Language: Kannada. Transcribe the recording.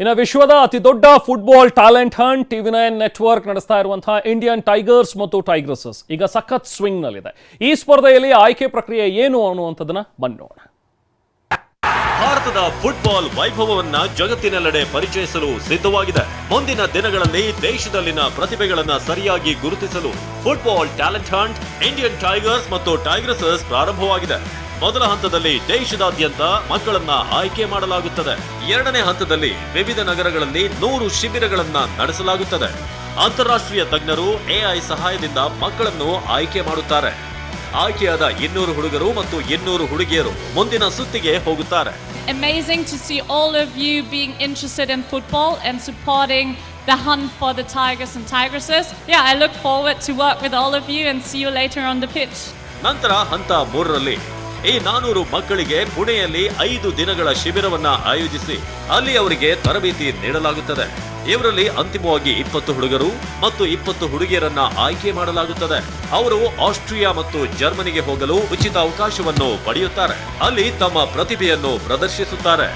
ಇನ್ನು ವಿಶ್ವದ ಅತಿ ದೊಡ್ಡ football talent hunt TV nine network ನಡೆಸ್ತಾ ಇರುವಂತಹ ಇಂಡಿಯನ್ ಟೈಗರ್ಸ್ ಮತ್ತು ಟೈಗ್ರಸಸ್ ಈಗ ಸಖತ್ ಸ್ವಿಂಗ್ ನಲ್ಲಿದೆ. ಈ ಸ್ಪರ್ಧೆಯಲ್ಲಿ ಆಯ್ಕೆ ಪ್ರಕ್ರಿಯೆ ಏನು ಅನ್ನುವಂಥದ್ದನ್ನ ಬನ್ನಿ ಭಾರತದ ಫುಟ್ಬಾಲ್ ವೈಭವವನ್ನ ಜಗತ್ತಿನೆಲ್ಲೆಡೆ ಪರಿಚಯಿಸಲು ಸಿದ್ಧವಾಗಿದೆ. ಮುಂದಿನ ದಿನಗಳಲ್ಲಿ ದೇಶದಲ್ಲಿನ ಪ್ರತಿಭೆಗಳನ್ನ ಸರಿಯಾಗಿ ಗುರುತಿಸಲು football talent hunt Indian tigers ಮತ್ತು ಟೈಗ್ರಸಸ್ ಪ್ರಾರಂಭವಾಗಿದೆ. ಮೊದಲ ಹಂತದಲ್ಲಿ ದೇಶದಾದ್ಯಂತ ಮಕ್ಕಳನ್ನ ಆಯ್ಕೆ ಮಾಡಲಾಗುತ್ತದೆ ಎರಡನೇ ಹಂತದಲ್ಲಿ ವಿವಿಧ ನಗರಗಳಲ್ಲಿ ನೂರು ಶಿಬಿರಗಳನ್ನ ನಡೆಸಲಾಗುತ್ತದೆ ಅಂತಾರಾಷ್ಟ್ರೀಯ ತಜ್ಞರು ಎಐ ಸಹಾಯದಿಂದ ಮಕ್ಕಳನ್ನು ಆಯ್ಕೆ ಮಾಡುತ್ತಾರೆ ಆಯ್ಕೆಯಾದ ಇನ್ನೂರು ಹುಡುಗರು ಮತ್ತು ಇನ್ನೂರು ಹುಡುಗಿಯರು ಮುಂದಿನ ಸುತ್ತಿಗೆ ಹೋಗುತ್ತಾರೆ amazing to see all of you being interested in football and supporting the hunt for the Tigers and Tigresses. Yeah, I look forward to work with all of you and see you later on the pitch. ನಂತರ ಹಂತ ಮೂರರಲ್ಲಿ ಈ ನಾನೂರು ಮಕ್ಕಳಿಗೆ ಪುಣೆಯಲ್ಲಿ ಐದು ದಿನಗಳ ಶಿಬಿರವನ್ನ ಆಯೋಜಿಸಿ ಅಲ್ಲಿ ಅವರಿಗೆ ತರಬೇತಿ ನೀಡಲಾಗುತ್ತದೆ. ಇವರಲ್ಲಿ ಅಂತಿಮವಾಗಿ ಇಪ್ಪತ್ತು ಹುಡುಗರು ಮತ್ತು ಇಪ್ಪತ್ತು ಹುಡುಗಿಯರನ್ನ ಆಯ್ಕೆ ಮಾಡಲಾಗುತ್ತದೆ. ಅವರು ಆಸ್ಟ್ರಿಯಾ ಮತ್ತು ಜರ್ಮನಿಗೆ ಹೋಗಲು ಉಚಿತ ಅವಕಾಶವನ್ನು ಪಡೆಯುತ್ತಾರೆ. ಅಲ್ಲಿ ತಮ್ಮ ಪ್ರತಿಭೆಯನ್ನು ಪ್ರದರ್ಶಿಸುತ್ತಾರೆ.